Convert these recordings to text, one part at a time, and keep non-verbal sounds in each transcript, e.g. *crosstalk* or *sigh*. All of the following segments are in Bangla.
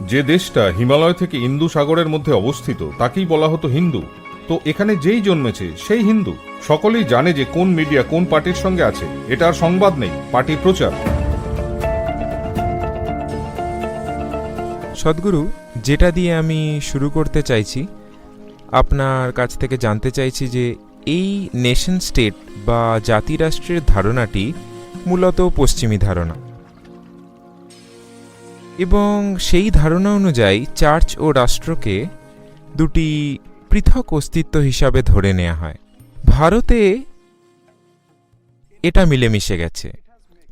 যে দেশটা হিমালয় থেকে ইন্দু সাগরের মধ্যে অবস্থিত, তাকেই বলা হতো হিন্দু। তো এখানে যেই জন্মেছে, সেই হিন্দু। সকলেই জানে যে কোন মিডিয়া কোন পার্টির সঙ্গে আছে। এটা আর সংবাদ নেই পার্টির প্রচার। সদ্গুরু, যেটা দিয়ে আমি শুরু করতে চাইছি, আপনার কাছ থেকে জানতে চাইছি যে এই নেশন স্টেট বা জাতিরাষ্ট্রের ধারণাটি মূলত পশ্চিমী ধারণা। এবং সেই ধারণা অনুযায়ী চার্চ ও রাষ্ট্রকে দুটি পৃথক অস্তিত্ব হিসাবে ধরে নেওয়া হয়। ভারতে এটা মিলেমিশে গেছে।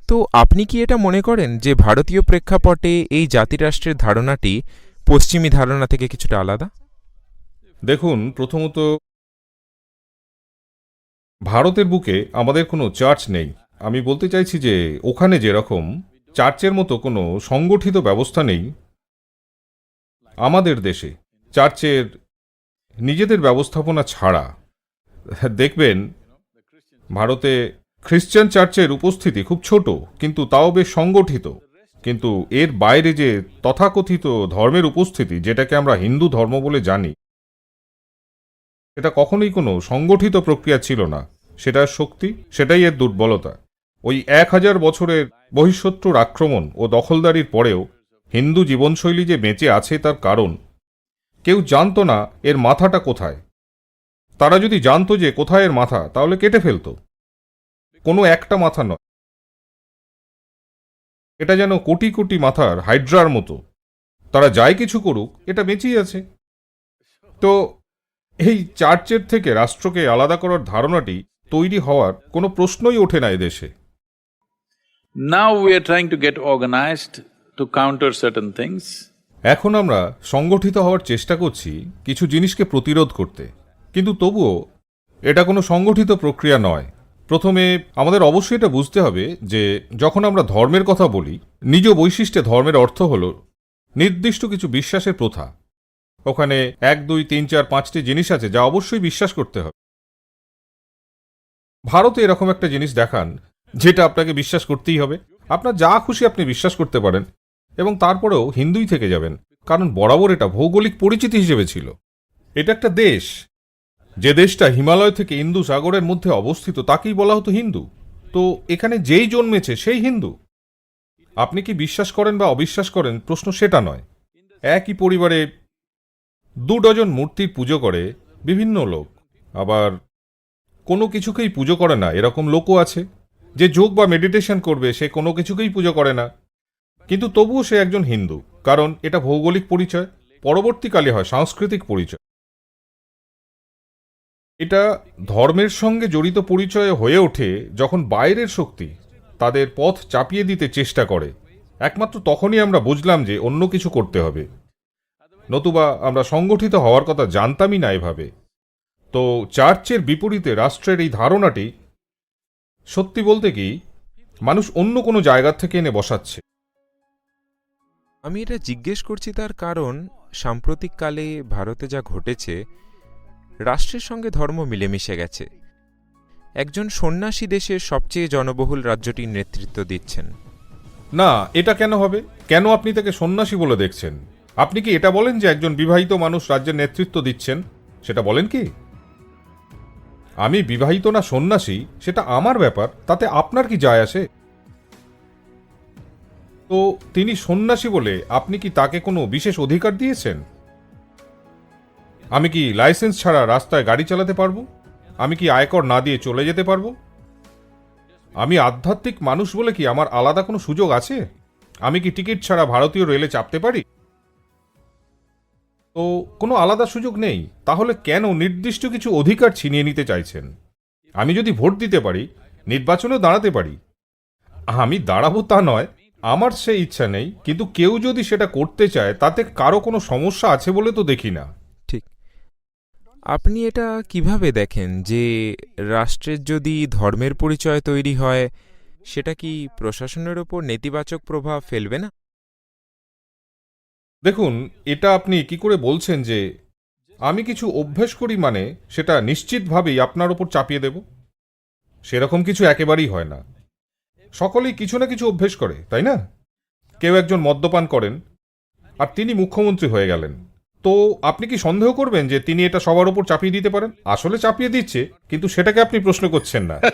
তো আপনি কি এটা মনে করেন যে ভারতীয় প্রেক্ষাপটে এই জাতিরাষ্ট্রের ধারণাটি পশ্চিমী ধারণা থেকে কিছুটা আলাদা? দেখুন, প্রথমত ভারতের বুকে আমাদের কোনো চার্চ নেই। আমি বলতে চাইছি যে ওখানে যেরকম চার্চের মতো কোনো সংগঠিত ব্যবস্থা নেই আমাদের দেশে। চার্চের নিজেদের ব্যবস্থাপনা ছাড়া। দেখবেন, ভারতে খ্রিশ্চান চার্চের উপস্থিতি খুব ছোট, কিন্তু তাও বেশ সংগঠিত। কিন্তু এর বাইরে যে তথাকথিত ধর্মের উপস্থিতি, যেটাকে আমরা হিন্দু ধর্ম বলে জানি এটা কখনোই কোনো সংগঠিত প্রক্রিয়া ছিল না। সেটার শক্তি, সেটাই এর দুর্বলতা। ওই এক হাজার বছরের বহিঃশত্রুর আক্রমণ ও দখলদারির পরেও হিন্দু জীবনশৈলী যে বেঁচে আছে তার কারণ, কেউ জানতো না এর মাথাটা কোথায়। তারা যদি জানতো যে কোথায় এর মাথা, তাহলে কেটে ফেলতো। কোনো একটা মাথা নয়। এটা যেন কোটি কোটি মাথার হাইড্রার মতো। তারা যাই কিছু করুক, এটা বেঁচেই আছে। তো, এই চার্চের থেকে রাষ্ট্রকে আলাদা করার ধারণাটি তৈরি হওয়ার কোনো প্রশ্নই ওঠে না এদেশে Now we are trying to get organized to counter certain things. এখন আমরা সংগঠিত হওয়ার চেষ্টা করছি কিছু জিনিসকে প্রতিরোধ করতে। কিন্তু তবুও এটা কোনো সংগঠিত প্রক্রিয়া নয়। প্রথমে আমাদের অবশ্যই এটা বুঝতে হবে যে যখন আমরা ধর্মের কথা বলি, নিজ বৈশিষ্ট্যে ধর্মের অর্থ হল নির্দিষ্ট কিছু বিশ্বাসের প্রথা। ওখানে এক, দুই, তিন, চার, পাঁচটি জিনিস আছে যা অবশ্যই বিশ্বাস করতে হবে। ভারতে এরকম একটা জিনিস দেখান যেটা আপনাকে বিশ্বাস করতেই হবে। আপনার যা খুশি আপনি বিশ্বাস করতে পারেন এবং তারপরেও হিন্দুই থেকে যাবেন, কারণ বরাবর এটা ভৌগোলিক পরিচিতি হিসেবে ছিল। এটা একটা দেশ। যে দেশটা হিমালয় থেকে ইন্দু সাগরের মধ্যে অবস্থিত, তাকেই বলা হতো হিন্দু। তো এখানে যেই জন্মেছে সেই হিন্দু। আপনি কি বিশ্বাস করেন বা অবিশ্বাস করেন, প্রশ্ন সেটা নয়। একই পরিবারে দু ডজন মূর্তির পুজো করে বিভিন্ন লোক। আবার কোনো কিছুকেই পুজো করে না, এরকম লোকও আছে। যে যোগ বা মেডিটেশন করবে, সে কোনো কিছুকেই পুজো করে না। কিন্তু তবুও সে একজন হিন্দু, কারণ এটা ভৌগোলিক পরিচয়, পরবর্তীকালে হয় সাংস্কৃতিক পরিচয়। এটা ধর্মের সঙ্গে জড়িত পরিচয় হয়ে ওঠে যখন বাইরের শক্তি তাদের পথ চাপিয়ে দিতে চেষ্টা করে। একমাত্র তখনই আমরা বুঝলাম যে অন্য কিছু করতে হবে। নতুবা আমরা সংগঠিত হওয়ার কথা জানতামই না এভাবে। তো চার্চের বিপরীতে রাষ্ট্রের এই ধারণাটি সত্যি বলতে কি মানুষ অন্য কোনো জায়গা থেকে এনে বসাচ্ছে। আমি এটা জিজ্ঞেস করছি তার কারণ সাম্প্রতিককালে ভারতে যা ঘটেছে রাষ্ট্রের সঙ্গে ধর্ম মিলেমিশে গেছে। একজন সন্ন্যাসী দেশের সবচেয়ে জনবহুল রাজ্যটির নেতৃত্ব দিচ্ছেন। না এটা কেন হবে? কেন আপনি তাকে সন্ন্যাসী বলে দেখছেন? আপনি কি এটা বলেন যে একজন বিবাহিত মানুষ রাজ্যের নেতৃত্ব দিচ্ছেন? সেটা বলেন কি? আমি বিবাহিত না সন্ন্যাসী, সেটা আমার ব্যাপার, তাতে আপনার কি যায় আসে? তো তিনি সন্ন্যাসী বলে আপনি কি তাকে কোনো বিশেষ অধিকার দিয়েছেন? আমি কি লাইসেন্স ছাড়া রাস্তায় গাড়ি চালাতে পারব? আমি কি আয়কর না দিয়ে চলে যেতে পারব? আমি আধ্যাত্মিক মানুষ বলে কি আমার আলাদা কোনো সুযোগ আছে? আমি কি টিকিট ছাড়া ভারতীয় রেলে চাপতে পারি? তো কোনো আলাদা সুযোগ নেই। তাহলে কেন নির্দিষ্ট কিছু অধিকার ছিনিয়ে নিতে চাইছেন? আমি যদি ভোট দিতে পারি, নির্বাচনেও দাঁড়াতে পারি। আমি দাঁড়াবো তা নয়, আমার সে ইচ্ছা নেই, কিন্তু কেউ যদি সেটা করতে চায়, তাতে কারও কোনো সমস্যা আছে বলে তো দেখি না। ঠিক। আপনি এটা কীভাবে দেখেন যে রাষ্ট্রের যদি ধর্মের পরিচয় তৈরি হয়, সেটা কি প্রশাসনের ওপর নেতিবাচক প্রভাব ফেলবে না? দেখুন এটা আপনি কি করে বলছেন যে আমি কিছু অভ্যেস করি মানে সেটা নিশ্চিতভাবেই আপনার ওপর চাপিয়ে দেব? সেরকম কিছু একেবারেই হয় না। সকলেই কিছু না কিছু অভ্যেস করে তাই না? কেউ একজন মদ্যপান করেন আর তিনি মুখ্যমন্ত্রী হয়ে গেলেন। তো আপনি কি সন্দেহ করবেন যে তিনি এটা সবার উপর চাপিয়ে দিতে পারেন? আসলে চাপিয়ে দিচ্ছে কিন্তু সেটাকে আপনি প্রশ্ন করছেন না। *laughs*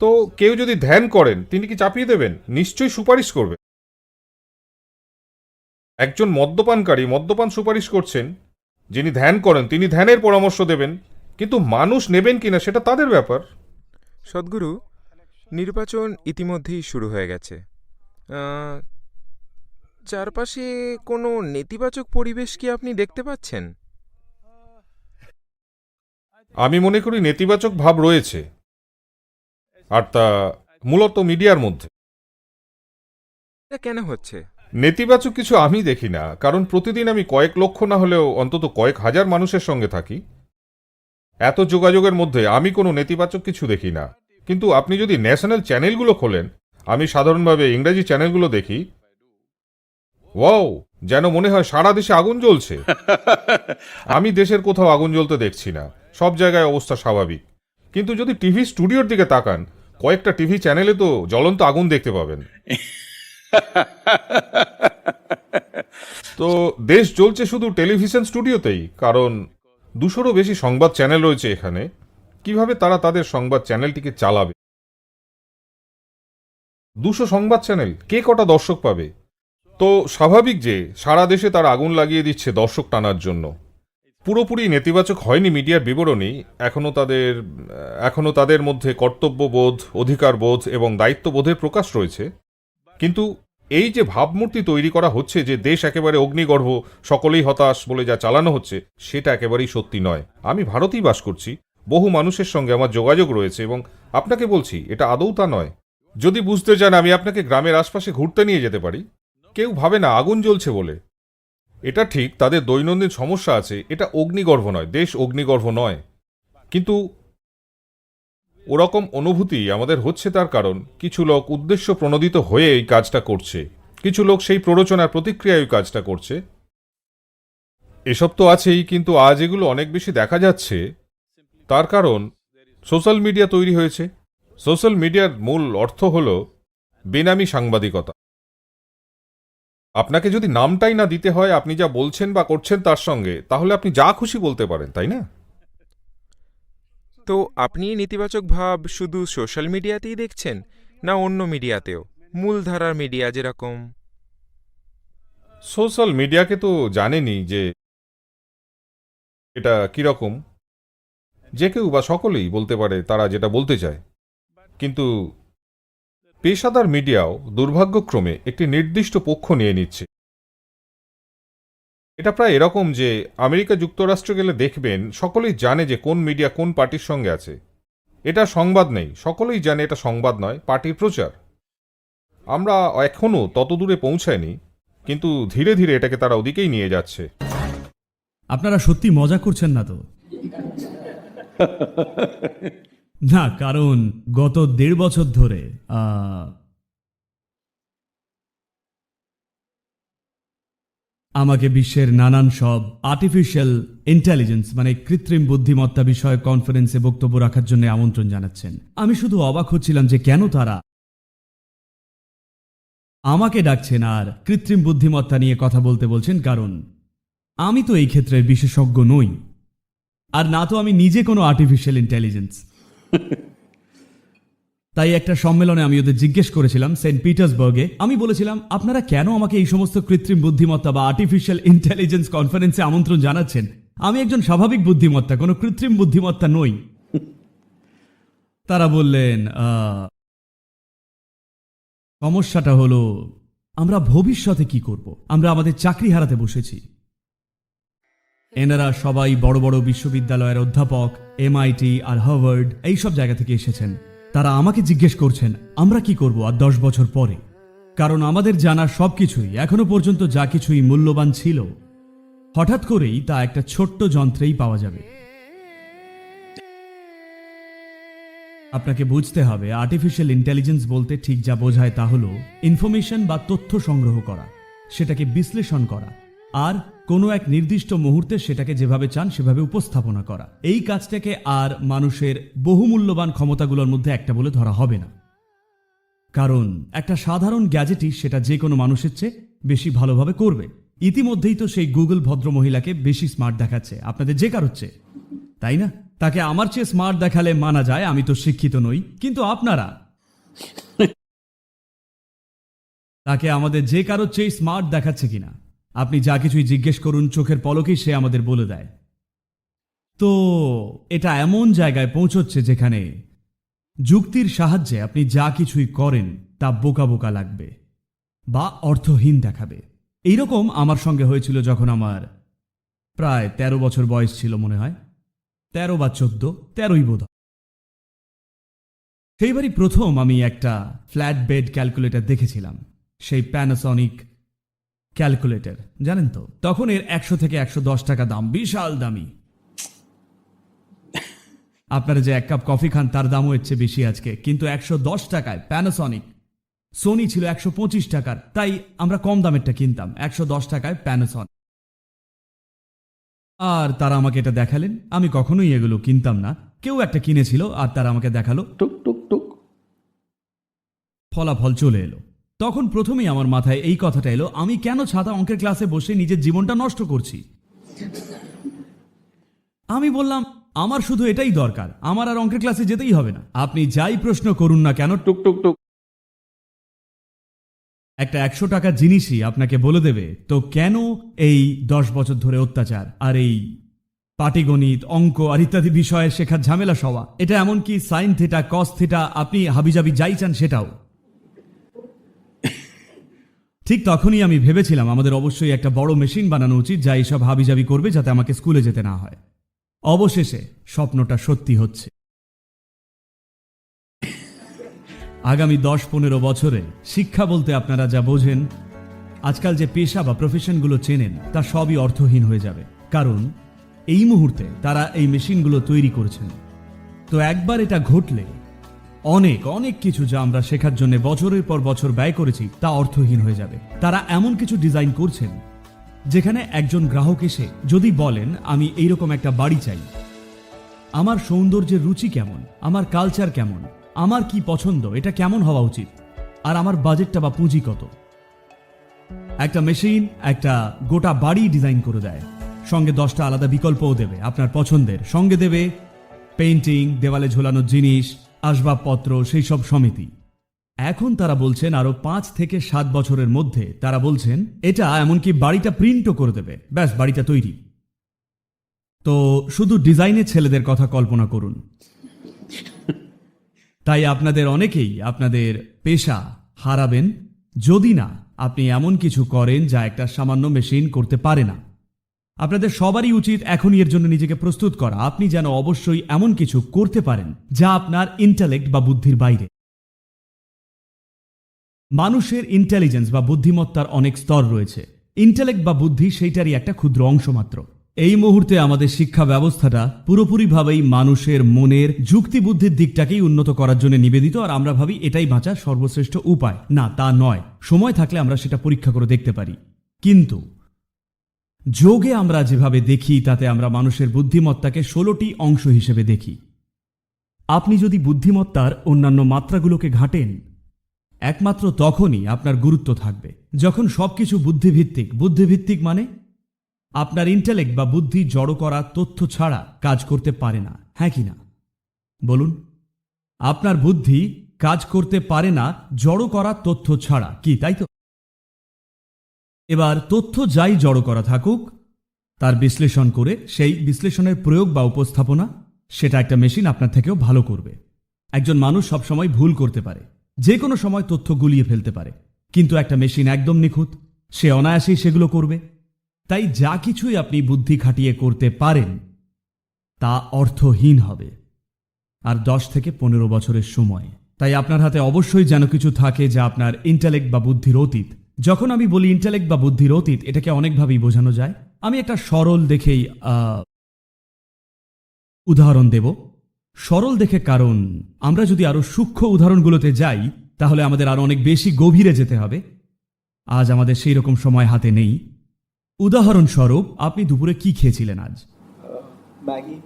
তো কেউ যদি ধ্যান করেন তিনি কি চাপিয়ে দেবেন? নিশ্চয়ই সুপারিশ করবে। একজন মদ্যপানকারী মদ্যপান সুপারিশ করছেন যিনি ধ্যান করেন তিনি ধ্যানের পরামর্শ দেবেন কিন্তু মানুষ নেবেন কিনা সেটা তাদের ব্যাপার। সদ্গুরু নির্বাচন ইতিমধ্যেই শুরু হয়ে গেছে। চারপাশে কোনো নেতিবাচক পরিবেশ কি আপনি দেখতে পাচ্ছেন? আমি মনে করি নেতিবাচক ভাব রয়েছে আর তা মূলত মিডিয়ার মধ্যে। কেন হচ্ছে? নেতিবাচক কিছু আমি দেখি না কারণ প্রতিদিন আমি কয়েক লক্ষ না হলেও অন্তত কয়েক হাজার মানুষের সঙ্গে থাকি। এত যোগাযোগের মধ্যে আমি কোনো নেতিবাচক কিছু দেখি না। কিন্তু আপনি যদি ন্যাশনাল চ্যানেলগুলো খোলেন আমি সাধারণভাবে ইংরেজি চ্যানেলগুলো দেখি। ওয়াও যেন মনে হয় সারা দেশে আগুন জ্বলছে। *laughs* আমি দেশের কোথাও আগুন জ্বলতে দেখছি না সব জায়গায় অবস্থা স্বাভাবিক। কিন্তু যদি টিভি স্টুডিওর দিকে তাকান কয়েকটা টিভি চ্যানেলে তো জ্বলন্ত আগুন দেখতে পাবেন। *laughs* তো দেশ চলছে শুধু টেলিভিশন স্টুডিওতেই, কারণ দুশোরও বেশি সংবাদ চ্যানেল রয়েছে এখানে। কীভাবে তারা তাদের সংবাদ চ্যানেলটিকে চালাবে? দুশো সংবাদ চ্যানেল, কে কটা দর্শক পাবে? তো স্বাভাবিক যে, সারা দেশে তারা আগুন লাগিয়ে দিচ্ছে দর্শক টানার জন্য। পুরোপুরি নেতিবাচক হয়নি মিডিয়ার বিবরণী এখনও তাদের এখনও তাদের মধ্যে কর্তব্যবোধ, অধিকারবোধ এবং দায়িত্ববোধের প্রকাশ রয়েছে। কিন্তু এই যে ভাবমূর্তি তৈরি করা হচ্ছে যে দেশ একেবারে অগ্নিগর্ভ, সকলেই হতাশ বলে যা চালানো হচ্ছে, সেটা একেবারেই সত্যি নয়। আমি ভারতেই বাস করছি, বহু মানুষের সঙ্গে আমার যোগাযোগ রয়েছে এবং আপনাকে বলছি, এটা আদৌ তা নয়। যদি বুঝতে চান, আমি আপনাকে গ্রামের আশপাশে ঘুরতে নিয়ে যেতে পারি। কেউ ভাবে না, আগুন জ্বলছে বলে। এটা ঠিক, তাদের দৈনন্দিন সমস্যা আছে, এটা অগ্নিগর্ভ নয়, দেশ অগ্নিগর্ভ নয়। কিন্তু ওরকম অনুভূতি আমাদের হচ্ছে তার কারণ। কিছু লোক উদ্দেশ্য প্রণোদিত হয়ে এই কাজটা করছে। কিছু লোক সেই প্ররোচনার প্রতিক্রিয়ায় ওই কাজটা করছে। এসব তো আছেই, কিন্তু আজ এগুলো অনেক বেশি দেখা যাচ্ছে। তার কারণ, সোশ্যাল মিডিয়া তৈরি হয়েছে। সোশ্যাল মিডিয়ার মূল অর্থ হল বেনামি সাংবাদিকতা। আপনাকে যদি নামটাই না দিতে হয়, আপনি যা বলছেন বা করছেন তার সঙ্গে, তাহলে আপনি যা খুশি বলতে পারেন, তাই না? তো আপনি নেতিবাচক ভাব শুধু সোশ্যাল মিডিয়াতেই দেখছেন, না অন্য মিডিয়াতেও? মূলধারার মিডিয়া যেরকম। সোশ্যাল মিডিয়াকে তো জানেনি যে এটা কীরকম। যে কেউ বা সকলেই বলতে পারে তারা যেটা বলতে চায়। কিন্তু পেশাদার মিডিয়াও দুর্ভাগ্যক্রমে একটি নির্দিষ্ট পক্ষ নিয়ে নিচ্ছে। এটা প্রায় এরকম যে আমেরিকা যুক্তরাষ্ট্র গেলে দেখবেন সকলেই জানে যে কোন মিডিয়া কোন পার্টির সঙ্গে আছে। এটা সংবাদ নেই সকলেই জানে এটা সংবাদ নয় পার্টির প্রচার। আমরা এখনও তত দূরে পৌঁছায়নি কিন্তু ধীরে ধীরে এটাকে তারা ওদিকেই নিয়ে যাচ্ছে। আপনারা সত্যি মজা করছেন না তো? *laughs* না কারণ গত দেড় বছর ধরে আমাকে বিশ্বের নানান সব আর্টিফিশিয়াল ইন্টেলিজেন্স মানে কৃত্রিম বুদ্ধিমত্তা বিষয়ে কনফারেন্সে বক্তব্য রাখার জন্য আমন্ত্রণ জানাচ্ছেন। আমি শুধু অবাক হচ্ছিলাম যে কেন তারা আমাকে ডাকছেন আর কৃত্রিম বুদ্ধিমত্তা নিয়ে কথা বলতে বলছেন, কারণ আমি তো এই ক্ষেত্রে বিশেষজ্ঞ নই। আর না তো আমি নিজে কোনো আর্টিফিশিয়াল ইন্টেলিজেন্স *laughs* তাই একটা সম্মেলনে আমি ওদের জিজ্ঞেস করেছিলাম সেন্ট পিটার্সবার্গে। আমি বলেছিলাম আপনারা কেন আমাকে এই সমস্ত কৃত্রিম বুদ্ধিমত্তা বা আর্টিফিশিয়াল ইন্টেলিজেন্স কনফারেন্সে আমন্ত্রণ জানাচ্ছেন? আমি একজন স্বাভাবিক বুদ্ধিমত্তা কোনো কৃত্রিম বুদ্ধিমত্তা নই। *laughs* তারা বললেন "আহ, সমস্যাটা হলো আমরা ভবিষ্যতে কি করব? আমরা আমাদের চাকরি হারাতে বসেছি। এনারা সবাই বড় বড় বিশ্ববিদ্যালয়ের অধ্যাপক এমআইটি আর হার্ভার্ড এই সব জায়গা থেকে এসেছেন। তারা আমাকে জিজ্ঞেস করছেন, আমরা কি করব আর দশ বছর পরে? কারণ আমাদের জানা সবকিছুই এখনও পর্যন্ত যা কিছুই মূল্যবান ছিল। হঠাৎ করেই তা একটা ছোট্ট যন্ত্রেই পাওয়া যাবে। আপনাকে বুঝতে হবে আর্টিফিশিয়াল ইন্টেলিজেন্স বলতে ঠিক যা বোঝায় তা হলো ইনফরমেশন বা তথ্য সংগ্রহ করা, সেটাকে বিশ্লেষণ করা, আর কোনো এক নির্দিষ্ট মুহূর্তে সেটাকে যেভাবে চান সেভাবে উপস্থাপনা করা। এই কাজটাকে আর মানুষের বহুমূল্যবান ক্ষমতাগুলোর মধ্যে একটা বলে ধরা হবে না। কারণ একটা সাধারণ গ্যাজেটই সেটা যে কোনো মানুষের চেয়ে বেশি ভালোভাবে করবে। ইতিমধ্যেই তো সেই গুগল ভদ্র মহিলাকে বেশি স্মার্ট দেখাচ্ছে, আপনাদের যে কারোচ্ছে তাই না? তাকে আমার চেয়ে স্মার্ট দেখালে মানা যায়, আমি তো শিক্ষিত নই, কিন্তু আপনারা? তাকে আমাদের যে কারোর চেয়ে স্মার্ট দেখাচ্ছে কিনা? আপনি যা কিছুই জিজ্ঞেস করুন, চোখের পলকেই সে আমাদের বলে দেয়। তো, এটা এমন জায়গায় পৌঁছচ্ছে যেখানে যুক্তির সাহায্যে আপনি যা কিছুই করেন, তা বোকা বোকা লাগবে বা অর্থহীন দেখাবে। এইরকম আমার সঙ্গে হয়েছিল যখন আমার প্রায় ১৩ বছর বয়স ছিল মনে হয়। তেরো বা চোদ্দ, তেরোই বোধ। সেইবারই প্রথম আমি একটা ফ্ল্যাট বেড ক্যালকুলেটর দেখেছিলাম। সেই প্যানাসনিক ক্যালকুলেটর। জানেন তো তখন এর একশো থেকে একশো দশ টাকা দাম বিশাল দামি। আপনারা যে এক কাপ কফি খান তার দামও চেয়ে বেশি আজকে। কিন্তু একশো দশ টাকায় প্যানাসনিক সোনি ছিল একশো পঁচিশ টাকার তাই আমরা কম দামেরটা কিনতাম। একশো দশ টাকায় প্যানাসনিক আর তারা আমাকে এটা দেখালেন। আমি কখনোই এগুলো কিনতাম না। কেউ একটা কিনেছিল আর তারা আমাকে দেখাল। টুক টুক টুক। ফলাফল চলে এলো। তখন প্রথমেই আমার মাথায় এই কথাটা এলো, আমি কেন ছাতা অঙ্কের ক্লাসে বসে নিজের জীবনটা নষ্ট করছি? আমি বললাম, আমার শুধু এটাই দরকার, আমার আর অঙ্কের ক্লাসে যেতেই হবে না। আপনি যাই প্রশ্ন করুন না কেন, টুক টুক টুক। একটা একশো টাকার জিনিসই আপনাকে বলে দেবে, তো কেন এই দশ বছর ধরে অত্যাচার, আর এই পাটিগণিত, অঙ্ক আর ইত্যাদি বিষয়ে শেখার ঝামেলা সওয়া? এটা এমনকি সাইন থিটা কস থিটা আপনি হাবিজাবি যাই চান সেটাও। ঠিক তখনই আমি ভেবেছিলাম আমাদের অবশ্যই একটা বড় মেশিন বানানো উচিত যা এইসব হাবিজাবি করবে যাতে আমাকে স্কুলে যেতে না হয়। অবশেষে স্বপ্নটা সত্যি হচ্ছে। আগামী দশ পনেরো বছরে শিক্ষা বলতে আপনারা যা বোঝেন, আজকাল যে পেশা বা প্রফেশনগুলো চেনেন, তা সবই অর্থহীন হয়ে যাবে। কারণ এই মুহূর্তে তারা এই মেশিনগুলো তৈরি করছেন। তো একবার এটা ঘটলে অনেক অনেক কিছু যা আমরা শেখার জন্য বছরের পর বছর ব্যয় করেছি, তা অর্থহীন হয়ে যাবে। তারা এমন কিছু ডিজাইন করছেন, যেখানে একজন গ্রাহক এসে যদি বলেন, আমি এইরকম একটা বাড়ি চাই। আমার সৌন্দর্যের রুচি কেমন? আমার কালচার কেমন? আমার কি পছন্দ? এটা কেমন হওয়া উচিত? আর আমার বাজেটটা বা পুঁজি কত? একটা মেশিন, একটা গোটা বাড়ি ডিজাইন করে দেয়। সঙ্গে দশটা আলাদা বিকল্পও দেবে, আপনার পছন্দের। সঙ্গে দেবে পেন্টিং দেওয়ালে ঝোলানোর জিনিস আসবাবপত্র, সেই সব সমিতি। এখন তারা বলছেন আরও পাঁচ থেকে সাত বছরের মধ্যে তারা বলছেন, এটা এমনকি বাড়িটা প্রিন্টও করে দেবে। ব্যাস, বাড়িটা তৈরি। তো শুধু ডিজাইনের ছেলেদের কথা কল্পনা করুন। তাই আপনাদের অনেকেই আপনাদের পেশা হারাবেন যদি না আপনি এমন কিছু করেন যা একটা সামান্য মেশিন করতে পারে না। আপনাদের সবারই উচিত এখনই এর জন্য নিজেকে প্রস্তুত করা। আপনি যেন অবশ্যই এমন কিছু করতে পারেন যা আপনার ইন্টালেক্ট বা বুদ্ধির বাইরে। মানুষের ইন্টেলিজেন্স বা বুদ্ধিমত্তার অনেক স্তর রয়েছে। ইন্টেলেক্ট বা বুদ্ধি সেইটারই একটা ক্ষুদ্র অংশ মাত্র। এই মুহূর্তে আমাদের শিক্ষা ব্যবস্থাটা পুরোপুরিভাবেই মানুষের মনের যুক্তি বুদ্ধির দিকটাকেই উন্নত করার জন্য নিবেদিত, আর আমরা ভাবি এটাই বাঁচার সর্বশ্রেষ্ঠ উপায়। না, তা নয়। সময় থাকলে আমরা সেটা পরীক্ষা করে দেখতে পারি। কিন্তু যোগে আমরা যেভাবে দেখি, তাতে আমরা মানুষের বুদ্ধিমত্তাকে ষোলোটি অংশ হিসেবে দেখি। আপনি যদি বুদ্ধিমত্তার অন্যান্য মাত্রাগুলোকে ঘাটেন, একমাত্র তখনই আপনার গুরুত্ব থাকবে। যখন সবকিছু বুদ্ধিভিত্তিক বুদ্ধিভিত্তিক মানে আপনার ইন্টেলেক্ট বা বুদ্ধি জড়ো করা তথ্য ছাড়া কাজ করতে পারে না হ্যাঁ কি না? বলুন, আপনার বুদ্ধি কাজ করতে পারে না, জড়ো করা তথ্য ছাড়া, কি তাই তো? এবার তথ্য যাই জড়ো করা থাকুক, তার বিশ্লেষণ করে সেই বিশ্লেষণের প্রয়োগ বা উপস্থাপনা, সেটা একটা মেশিন আপনার থেকেও ভালো করবে। একজন মানুষ সবসময় ভুল করতে পারে যে কোনো সময় তথ্য গুলিয়ে ফেলতে পারে, কিন্তু একটা মেশিন একদম নিখুঁত, সে অনায়াসেই সেগুলো করবে। তাই যা কিছুই আপনি বুদ্ধি খাটিয়ে করতে পারেন, তা অর্থহীন হবে। আর দশ থেকে পনেরো বছরের সময়। তাই আপনার হাতে অবশ্যই যেন কিছু থাকে যা আপনার ইন্টালেক্ট বা বুদ্ধির অতীত যখন আমি বলি ইন্টালেক্ট বা বুদ্ধির অতীত এটাকে অনেকভাবেই বোঝানো যায়। আমি একটা সরল দেখেই উদাহরণ দেব। সরল দেখে কারণ আমরা যদি আরও সূক্ষ্ম উদাহরণগুলোতে যাই তাহলে আমাদের আরও অনেক বেশি গভীরে যেতে হবে। আজ আমাদের সেই রকম সময় হাতে নেই। উদাহরণস্বরূপ আপনি দুপুরে কি খেয়েছিলেন আজ? ম্যাগি।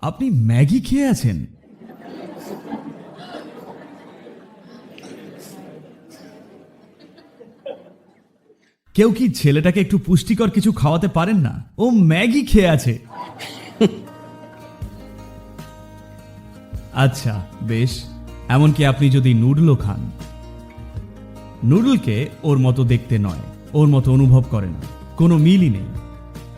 আপনি ম্যাগি খেয়ে আছেন? কেউ কি ছেলেটাকে একটু পুষ্টিকর কিছু খাওয়াতে পারেন না? ও ম্যাগি খেয়ে আছে। আচ্ছা বেশ। এমনকি আপনি যদি নুডলও খান। নুডলকে ওর মতো দেখতে নয় ওর মতো অনুভব করে না। কোনো মিলই নেই।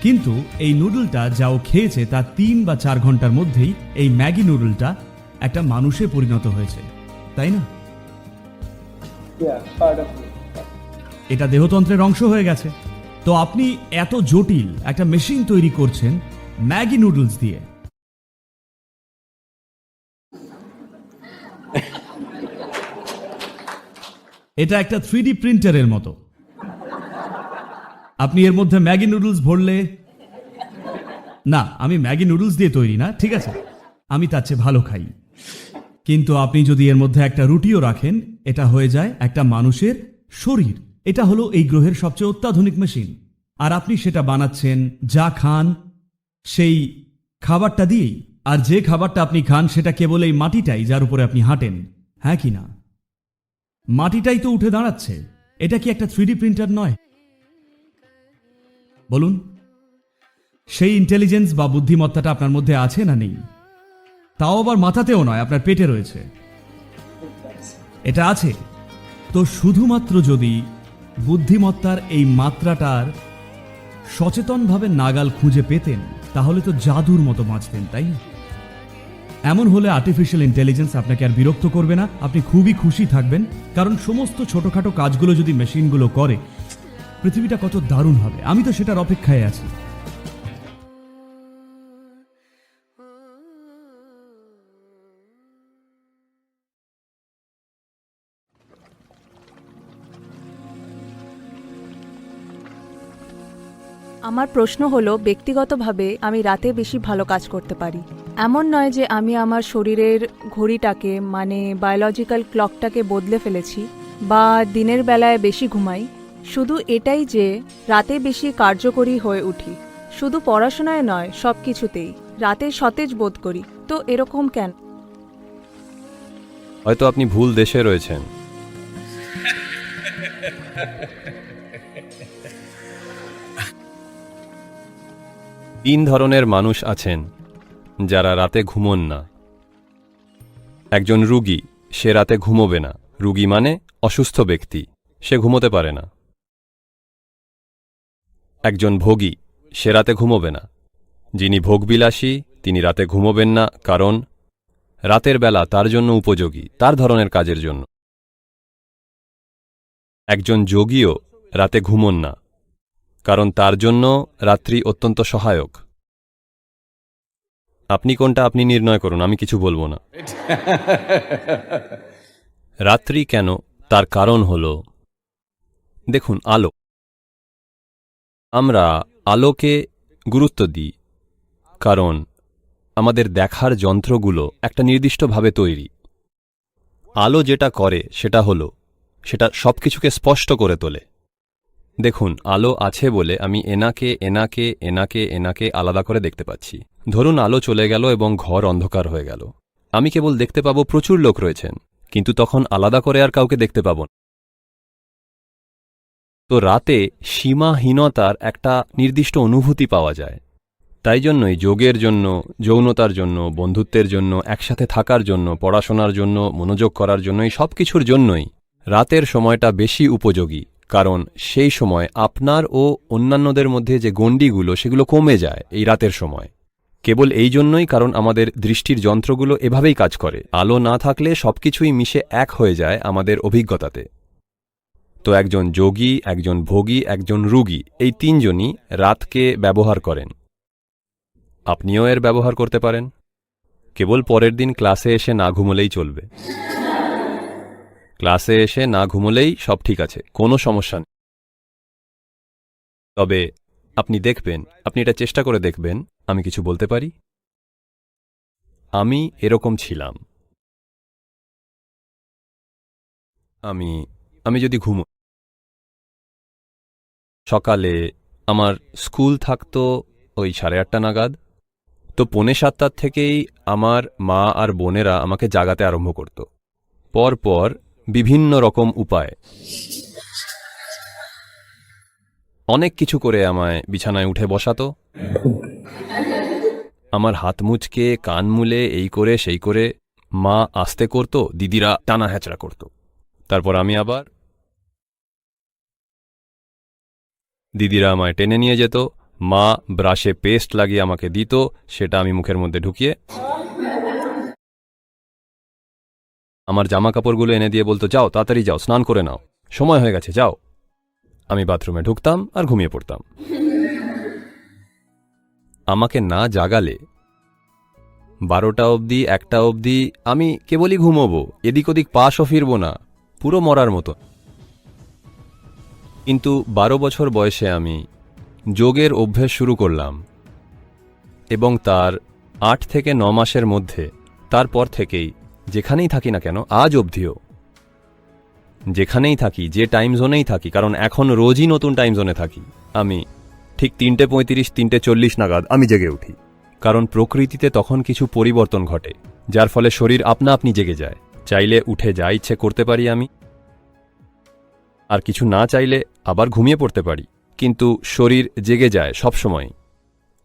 কিন্তু এই নুডলটা যা ও খেয়েছে তা তিন বা চার ঘণ্টার মধ্যেই এই ম্যাগি নুডলটা একটা মানুষে পরিণত হয়েছে। তাই না? Yeah, part of it. এটা দেহতন্ত্রের অংশ হয়ে গেছে। তো আপনি এত জটিল একটা মেশিন তৈরি করছেন ম্যাগি নুডলস দিয়ে। এটা একটা থ্রি প্রিন্টারের মতো। আপনি এর মধ্যে ম্যাগি নুডলস ভরলে? না, আমি ম্যাগি নুডলস দিয়ে তৈরি না, ঠিক আছে? আমি তার চেয়ে ভালো খাই। কিন্তু আপনি যদি এর মধ্যে একটা রুটিও রাখেন, এটা হয়ে যায় একটা মানুষের শরীর। এটা হলো এই গ্রহের সবচেয়ে অত্যাধুনিক মেশিন। আর আপনি সেটা বানাচ্ছেন, যা খান, সেই খাবারটা দিয়েই। আর যে খাবারটা আপনি খান, সেটা কেবল এই মাটিটাই যার উপরে আপনি হাঁটেন হ্যাঁ কি না? মাটিটাই তো উঠে দাঁড়াচ্ছে। এটা কি একটা থ্রি প্রিন্টার নয়? বলুন, সেই ইন্টেলিজেন্স বা বুদ্ধিমত্তাটা আপনার মধ্যে আছে না নেই? তাও আবার মাথাতেও নয়, আপনার পেটে রয়েছে। এটা আছে। তো শুধুমাত্র যদি বুদ্ধিমত্তার এই মাত্রাটার সচেতনভাবে নাগাল খুঁজে পেতেন, তাহলে তো জাদুর মতো বাঁচতেন, তাই না? এমন হলে আর্টিফিশিয়াল ইন্টেলিজেন্স আপনাকে আর বিরক্ত করবে না, আপনি খুবই খুশি থাকবেন, কারণ সমস্ত ছোটখাটো কাজগুলো যদি মেশিনগুলো করে, পৃথিবীটা কত দারুণ হবে। আমি তো সেটার অপেক্ষায় আছি। আমার প্রশ্ন হলো ব্যক্তিগতভাবে আমি রাতে বেশি ভালো কাজ করতে পারি। এমন নয় যে আমি আমার শরীরের ঘড়িটাকে মানে বায়োলজিক্যাল ক্লকটাকে বদলে ফেলেছি বা দিনের বেলায় বেশি ঘুমাই। শুধু এটাই যে রাতে বেশি কার্যকরী হয়ে উঠি। শুধু পড়াশোনায় নয় সব কিছুতেই রাতে সতেজ বোধ করি। তো এরকম কেন? হয়তো আপনি ভুল দেশে রয়েছেন। *laughs* তিন ধরনের মানুষ আছেন, যারা রাতে ঘুমোন না। একজন রুগী, সে রাতে ঘুমোবে না। রুগী মানে অসুস্থ ব্যক্তি, সে ঘুমোতে পারে না। একজন ভোগী, সে রাতে ঘুমোবে না। যিনি ভোগবিলাসী, তিনি রাতে ঘুমোবেন না, কারণ রাতের বেলা তার জন্য উপযোগী, তার ধরনের কাজের জন্য। একজন যোগীও রাতে ঘুমন না। কারণ তার জন্য রাত্রি অত্যন্ত সহায়ক। আপনি কোনটা আপনি নির্ণয় করুন, আমি কিছু বলব না। রাত্রি কেন? তার কারণ হল, দেখুন, আলো। আমরা আলোকে গুরুত্ব দিই, কারণ আমাদের দেখার যন্ত্রগুলো একটা নির্দিষ্টভাবে তৈরি। আলো যেটা করে, সেটা হলো, সেটা সব কিছুকে স্পষ্ট করে তোলে। দেখুন, আলো আছে বলে আমি এনাকে এনাকে এনাকে এনাকে আলাদা করে দেখতে পাচ্ছি। ধরুন, আলো চলে গেল এবং ঘর অন্ধকার হয়ে গেল। আমি কেবল দেখতে পাবো প্রচুর লোক রয়েছেন, কিন্তু তখন আলাদা করে আর কাউকে দেখতে পাব না। তো রাতে সীমাহীনতার একটা নির্দিষ্ট অনুভূতি পাওয়া যায়। তাই জন্যই যোগের জন্য, যৌনতার জন্য, বন্ধুত্বের জন্য, একসাথে থাকার জন্য, পড়াশোনার জন্য, মনোযোগ করার জন্যই সব কিছুর জন্যই রাতের সময়টা বেশি উপযোগী। কারণ সেই সময় আপনার ও অন্যান্যদের মধ্যে যে গণ্ডিগুলো, সেগুলো কমে যায় এই রাতের সময়। কেবল এই জন্যই কারণ আমাদের দৃষ্টির যন্ত্রগুলো এভাবেই কাজ করে। আলো না থাকলে সবকিছুই মিশে এক হয়ে যায় আমাদের অভিজ্ঞতাতে। তো একজন যোগী, একজন ভোগী, একজন রুগী, এই তিনজনই রাতকে ব্যবহার করেন। আপনিও এর ব্যবহার করতে পারেন। কেবল পরের দিন ক্লাসে এসে না ঘুমলেই চলবে। ক্লাসে এসে না ঘুমলেই সব ঠিক আছে, কোনো সমস্যা নেই। তবে আপনি দেখবেন, আপনি এটা চেষ্টা করে দেখবেন, আমি কিছু বলতে পারি? আমি এরকম ছিলাম। আমি আমি যদি ঘুমো সকালে আমার স্কুল থাকতো ওই সাড়ে আটটা নাগাদ, তো পৌনে সাতটার থেকেই আমার মা আর বোনেরা আমাকে জাগাতে আরম্ভ করত। পরপর বিভিন্ন রকম উপায়। অনেক কিছু করে আমায় বিছানায় উঠে বসাতো। আমার হাত মুচকে, কান মুলে, এই করে, সেই করে মা আস্তে করত, দিদিরা টানা হ্যাচড়া করত। তারপর আমি আবার দিদিরা আমায় টেনে নিয়ে যেত, মা ব্রাশে পেস্ট লাগিয়ে আমাকে দিত, সেটা আমি মুখের মধ্যে ঢুকিয়ে আমার জামা কাপড়গুলো এনে দিয়ে বলতো, যাও, তাড়াতাড়ি যাও, স্নান করে নাও। সময় হয়ে গেছে, যাও। আমি বাথরুমে ঢুকতাম আর ঘুমিয়ে পড়তাম। আমাকে না জাগালে বারোটা অবধি, একটা অবধি আমি কেবলই ঘুমোবো, এদিক ওদিক পাশও ফিরব না, পুরো মরার মতো। কিন্তু বারো বছর বয়সে আমি যোগের অভ্যেস শুরু করলাম এবং তার আট থেকে ন মাসের মধ্যে, তারপর থেকেই যেখানেই থাকি না কেন, আজ অবধিও। যেখানেই থাকি, যে টাইম জোনেই থাকি, কারণ এখন রোজই নতুন টাইম জোনে থাকি। আমি ঠিক তিনটে পঁয়ত্রিশ, তিনটে চল্লিশ নাগাদ আমি জেগে উঠি। কারণ প্রকৃতিতে তখন কিছু পরিবর্তন ঘটে, যার ফলে শরীর আপনা আপনি জেগে যায়। চাইলে উঠে যা ইচ্ছে করতে পারি আমি। আর কিছু না চাইলে আবার ঘুমিয়ে পড়তে পারি। কিন্তু শরীর জেগে যায় সবসময়।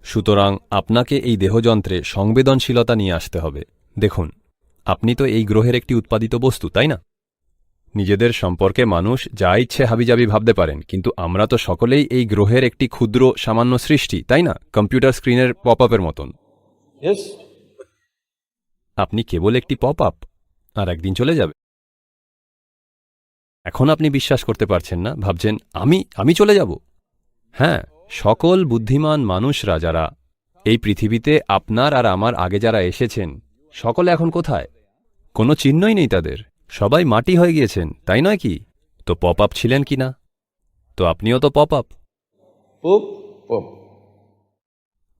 সুতরাং আপনাকে এই দেহযন্ত্রে সংবেদনশীলতা নিয়ে আসতে হবে। দেখুন। আপনি তো এই গ্রহের একটি উৎপাদিত বস্তু তাই না? নিজেদের সম্পর্কে মানুষ যা ইচ্ছে হাবিজাবি ভাবতে পারেন কিন্তু আমরা তো সকলেই এই গ্রহের একটি ক্ষুদ্র সামান্য সৃষ্টি তাই না? কম্পিউটার স্ক্রিনের পপ আপের মতন. আপনি কেবল একটি পপ আপ আর একদিন চলে যাবে। এখন আপনি বিশ্বাস করতে পারছেন না ভাবছেন আমি আমি চলে যাব? হ্যাঁ সকল বুদ্ধিমান মানুষরা যারা এই পৃথিবীতে আপনার আর আমার আগে যারা এসেছেন সকলে এখন কোথায়? কোনো চিহ্নই নেই তাদের। সবাই মাটি হয়ে গিয়েছেন তাই নয় কি? তো পপ আপ ছিলেন কি না? তো আপনিও তো পপ আপ.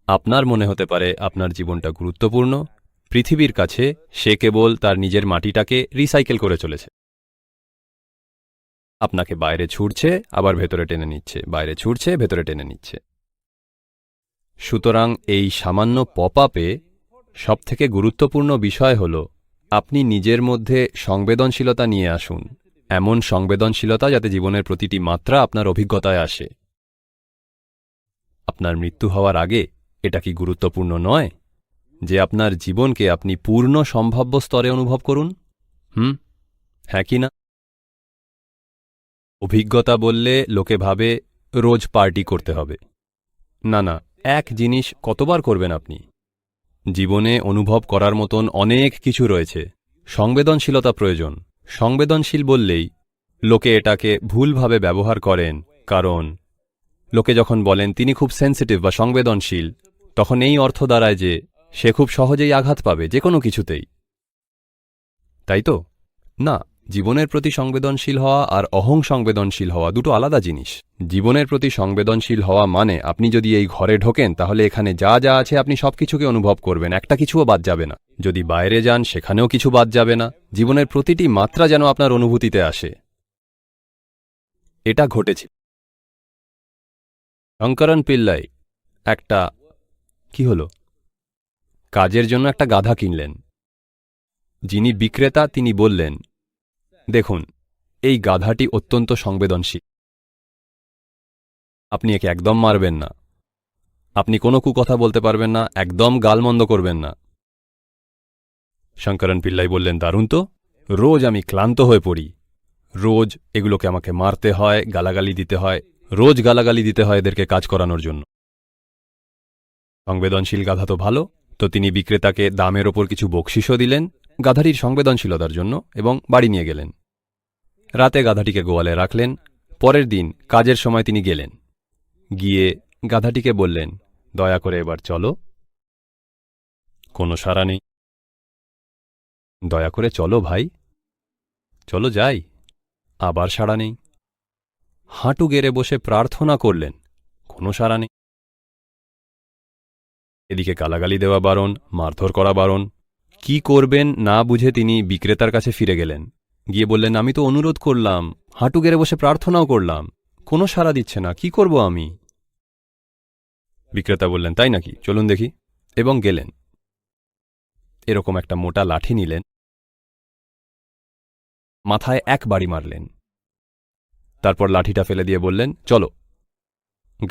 আপনার মনে হতে পারে আপনার জীবনটা গুরুত্বপূর্ণ। পৃথিবীর কাছে সে কেবল তার নিজের মাটিটাকে রিসাইকেল করে চলেছে। আপনাকে বাইরে ছুটছে আবার ভেতরে টেনে নিচ্ছে। বাইরে ছুটছে ভেতরে টেনে নিচ্ছে। সুতরাং এই সামান্য পপ আপে সবথেকে গুরুত্বপূর্ণ বিষয় হল আপনি নিজের মধ্যে সংবেদনশীলতা নিয়ে আসুন। এমন সংবেদনশীলতা যাতে জীবনের প্রতিটি মাত্রা আপনার অভিজ্ঞতায় আসে। আপনার মৃত্যু হওয়ার আগে এটা কি গুরুত্বপূর্ণ নয়? যে আপনার জীবনকে আপনি পূর্ণ সম্ভাব্য স্তরে অনুভব করুন? হুম? হ্যাঁ কি না? অভিজ্ঞতা বললে লোকে ভাবে, রোজ পার্টি করতে হবে। না না, এক জিনিস কতবার করবেন আপনি? জীবনে অনুভব করার মতন অনেক কিছু রয়েছে। সংবেদনশীলতা প্রয়োজন। সংবেদনশীল বললেই লোকে এটাকে ভুলভাবে ব্যবহার করেন, কারণ লোকে যখন বলেন তিনি খুব সেন্সিটিভ বা সংবেদনশীল, তখন এই অর্থ দাঁড়ায় যে সে খুব সহজেই আঘাত পাবে যে কোনো কিছুতেই। তাই তো? না জীবনের প্রতি সংবেদনশীল হওয়া আর অহং সংবেদনশীল হওয়া দুটো আলাদা জিনিস। জীবনের প্রতি সংবেদনশীল হওয়া মানে আপনি যদি এই ঘরে ঢোকেন, তাহলে এখানে যা যা আছে আপনি সবকিছুকে অনুভব করবেন, একটা কিছুও বাদ যাবে না। যদি বাইরে যান, সেখানেও কিছু বাদ যাবে না। জীবনের প্রতিটি মাত্রা যেন আপনার অনুভূতিতে আসে। এটা ঘটেছে। শঙ্করন পিল্লাই একটা, কি হলো? কাজের জন্য একটা গাধা কিনলেন। যিনি বিক্রেতা, তিনি বললেন দেখুন, এই গাধাটি অত্যন্ত সংবেদনশীল। আপনি একে একদম মারবেন না। আপনি কোনো কুকথা বলতে পারবেন না, একদম গালমন্দ করবেন না। শঙ্করন পিল্লাই বললেন, দারুণ তো। রোজ আমি ক্লান্ত হয়ে পড়ি। রোজ এগুলোকে আমাকে মারতে হয়, গালাগালি দিতে হয়, রোজ গালাগালি দিতে হয় এদেরকে কাজ করানোর জন্য। সংবেদনশীল গাধা তো ভালো। তো তিনি বিক্রেতাকে দামের ওপর কিছু বকশিসও দিলেন গাধাটির সংবেদনশীলতার জন্য এবং বাড়ি নিয়ে গেলেন। রাতে গাধাটিকে গোয়ালে রাখলেন। পরের দিন কাজের সময় তিনি গেলেন। গিয়ে গাধাটিকে বললেন, দয়া করে এবার চলো। কোনো সাড়া নেই। দয়া করে চলো ভাই। চলো যাই। আবার সাড়া নেই। হাঁটু গেড়ে বসে প্রার্থনা করলেন, কোনো সাড়া নেই। এদিকে গালাগালি দেওয়া বারণ, মারধর করা বারণ কি করবেন না বুঝে তিনি বিক্রেতার কাছে ফিরে গেলেন। গিয়ে বললেন, আমি তো অনুরোধ করলাম, হাঁটু গেড়ে বসে প্রার্থনাও করলাম। কোনো সাড়া দিচ্ছে না, কি করব আমি? বিক্রেতা বললেন, তাই নাকি? চলুন দেখি। এবং গেলেন। এরকম একটা মোটা লাঠি নিলেন। মাথায় এক বাড়ি মারলেন। তারপর লাঠিটা ফেলে দিয়ে বললেন, চলো।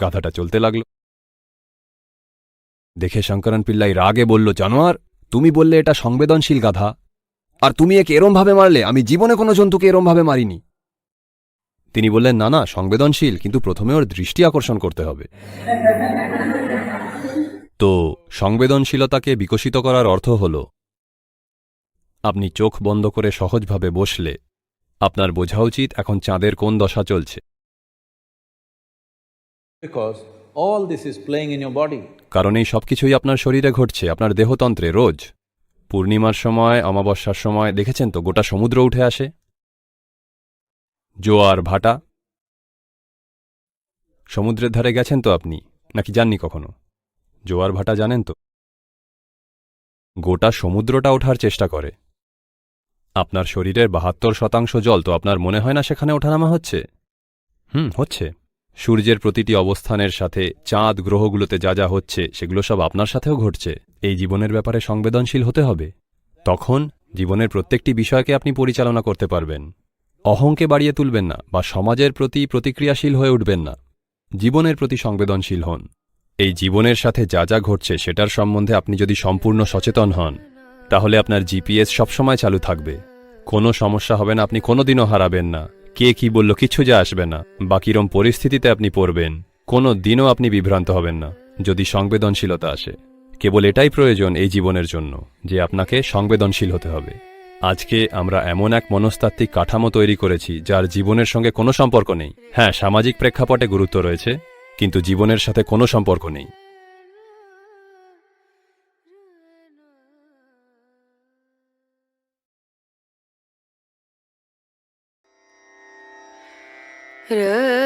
গাধাটা চলতে লাগল। দেখে শঙ্করন পিল্লাই রাগে বলল, জানোয়ার তুমি বললে এটা সংবেদনশীল গাধা। আর তুমি একে এরমভাবে মারলে, আমি জীবনে কোনো জন্তুকে এরমভাবে মারিনি। তিনি বললেন, না না, সংবেদনশীল, কিন্তু প্রথমে ওর দৃষ্টি আকর্ষণ করতে হবে। তো, সংবেদনশীলতাকে বিকশিত করার অর্থ হল, আপনি চোখ বন্ধ করে সহজভাবে বসলে, আপনার বোঝা উচিত এখন চাঁদের কোন দশা চলছে। কারণ এই সবকিছুই আপনার শরীরে ঘটছে, আপনার দেহতন্ত্রে রোজ। পূর্ণিমার সময়, অমাবস্যার সময়, দেখেছেন তো, গোটা সমুদ্র উঠে আসে। জোয়ার, ভাটা। সমুদ্রের ধারে গেছেন তো আপনি, নাকি যাননি কখনো? জোয়ার, ভাটা জানেন তো? গোটা সমুদ্রটা ওঠার চেষ্টা করে। আপনার শরীরের বাহাত্তর শতাংশ জল তো আপনার মনে হয় না সেখানে ওঠানামা হচ্ছে? হুম, হচ্ছে। সূর্যের প্রতিটি অবস্থানের সাথে চাঁদ গ্রহগুলোতে যা যা হচ্ছে, সেগুলো সব আপনার সাথেও ঘটছে। এই জীবনের ব্যাপারে সংবেদনশীল হতে হবে। তখন জীবনের প্রত্যেকটি বিষয়কে আপনি পরিচালনা করতে পারবেন। অহংকে বাড়িয়ে তুলবেন না বা সমাজের প্রতি প্রতিক্রিয়াশীল হয়ে উঠবেন না। জীবনের প্রতি সংবেদনশীল হন। এই জীবনের সাথে যা যা ঘটছে, সেটার সম্বন্ধে আপনি যদি সম্পূর্ণ সচেতন হন, তাহলে আপনার জিপিএস সবসময় চালু থাকবে। কোনো সমস্যা হবে না, আপনি কোনোদিনও হারাবেন না। কে কি বলল কিছু যা আসবে না। বা কিরম পরিস্থিতিতে আপনি পড়বেন। কোনো দিনও আপনি বিভ্রান্ত হবেন না, যদি সংবেদনশীলতা আসে। কেবল এটাই প্রয়োজন এই জীবনের জন্য, যে আপনাকে সংবেদনশীল হতে হবে। আজকে আমরা এমন এক মনস্তাত্ত্বিক কাঠামো তৈরি করেছি, যার জীবনের সঙ্গে কোনো সম্পর্ক নেই। হ্যাঁ সামাজিক প্রেক্ষাপটে গুরুত্ব রয়েছে, কিন্তু জীবনের সাথে কোনো সম্পর্ক নেই। Ruh.